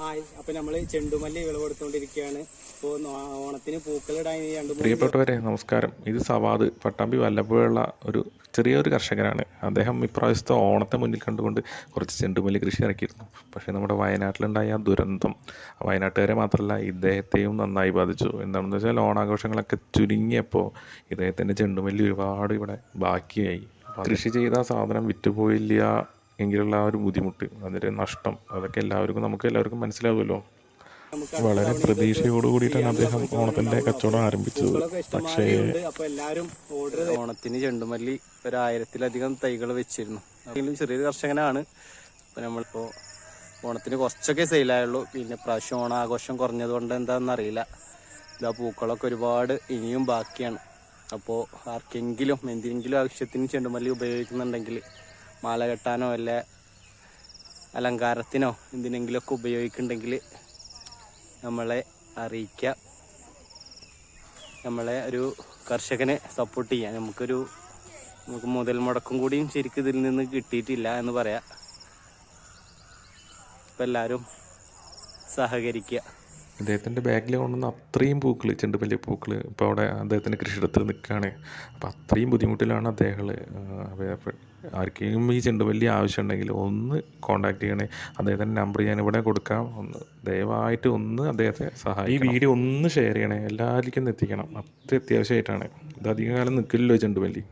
Hi അപ്പൊ നമ്മൾ ചെണ്ടുമല്ലി ഓണത്തിന് പൂക്കളിടാൻ രണ്ട് പ്രിയപ്പെട്ടവരെ നമസ്കാരം. ഇത് സവാദ് പട്ടാമ്പി വല്ലപ്പുഴയുള്ള ഒരു ചെറിയൊരു കർഷകനാണ്. അദ്ദേഹം ഇപ്രാവശ്യത്തെ ഓണത്തെ മുന്നിൽ കണ്ടുകൊണ്ട് കുറച്ച് ചെണ്ടുമല്ലി കൃഷി ഇറക്കിയിരുന്നു. പക്ഷേ നമ്മുടെ വയനാട്ടിലുണ്ടായ ആ ദുരന്തം വയനാട്ടുകാരെ മാത്രമല്ല ഇദ്ദേഹത്തെയും നന്നായി ബാധിച്ചു. എന്താണെന്ന് വെച്ചാൽ ഓണാഘോഷങ്ങളൊക്കെ ചുരുങ്ങിയപ്പോൾ ഇദ്ദേഹത്തിന്റെ ചെണ്ടുമല്ലി ഒരുപാട് ഇവിടെ ബാക്കിയായി. കൃഷി ചെയ്ത സാധനം വിറ്റുപോയില്ല എങ്കിലുള്ള ആ ഒരു ബുദ്ധിമുട്ട് അതിന്റെ നഷ്ടം അതൊക്കെ എല്ലാവർക്കും നമുക്ക് എല്ലാവർക്കും മനസ്സിലാവുമല്ലോ. വളരെ പ്രതീക്ഷയോട് കൂടിയിട്ടാണ് അദ്ദേഹം ഓണത്തിന്റെ കച്ചവടം ആരംഭിച്ചത്. പക്ഷേ ഓണത്തിന് ചെണ്ടുമല്ലി ഒരു ആയിരത്തിലധികം തൈകൾ വെച്ചിരുന്നു. ചെറിയൊരു കർഷകനാണ്. നമ്മളിപ്പോ ഓണത്തിന് കുറച്ചൊക്കെ സെയിലായുള്ളൂ പിന്നെ പ്രാവശ്യം ഓണാഘോഷം കുറഞ്ഞത് കൊണ്ട് ഇതാ പൂക്കളൊക്കെ ഒരുപാട് ഇനിയും ബാക്കിയാണ്. അപ്പോൾ ആർക്കെങ്കിലും എന്തെങ്കിലും ആവശ്യത്തിന് ചെണ്ടുമല്ലി ഉപയോഗിക്കുന്നുണ്ടെങ്കിൽ മാല കെട്ടാനോ അല്ല അലങ്കാരത്തിനോ എന്തിനെങ്കിലുമൊക്കെ ഉപയോഗിക്കുന്നുണ്ടെങ്കിൽ നമ്മളെ അറിയിക്കുക. നമ്മളെ ഒരു കർഷകനെ സപ്പോർട്ട് ചെയ്യാം നമുക്കൊരു നമുക്ക് മുതൽ മുടക്കും കൂടിയും ശരിക്കും ഇതിൽ നിന്ന് കിട്ടിയിട്ടില്ല എന്ന് പറയാം. അപ്പം എല്ലാവരും സഹകരിക്കുക. ഇദ്ദേഹത്തിന്റെ ബാഗിൽ കൊണ്ടുവന്ന അത്രയും പൂക്കൾ ചെണ്ടുമല്ലി പൂക്കൾ ഇപ്പോൾ അവിടെ അദ്ദേഹത്തിന്റെ കൃഷിയിടത്ത് നിൽക്കുകയാണ്. അപ്പോൾ അത്രയും ബുദ്ധിമുട്ടിലാണ് അദ്ദേഹം ആർക്കെങ്കിലും ഈ ചെണ്ടുമല്ലി ആവശ്യമുണ്ടെങ്കിൽ ഒന്ന് കോൺടാക്ട് ചെയ്യണേ. അദ്ദേഹത്തിന്റെ നമ്പർ ഞാൻ ഇവിടെ കൊടുക്കാം. ഒന്ന് ദയവായിട്ട് ഒന്ന് അദ്ദേഹത്തെ സഹായിക്കും ഈ വീഡിയോ ഒന്ന് ഷെയർ ചെയ്യണേ. എല്ലാവർക്കും ഒന്ന് എത്തിക്കണം. അത്ര അത്യാവശ്യമായിട്ടാണ്. ഇത് അധികം കാലം നിൽക്കില്ലല്ലോ ചെണ്ടുമല്ലി.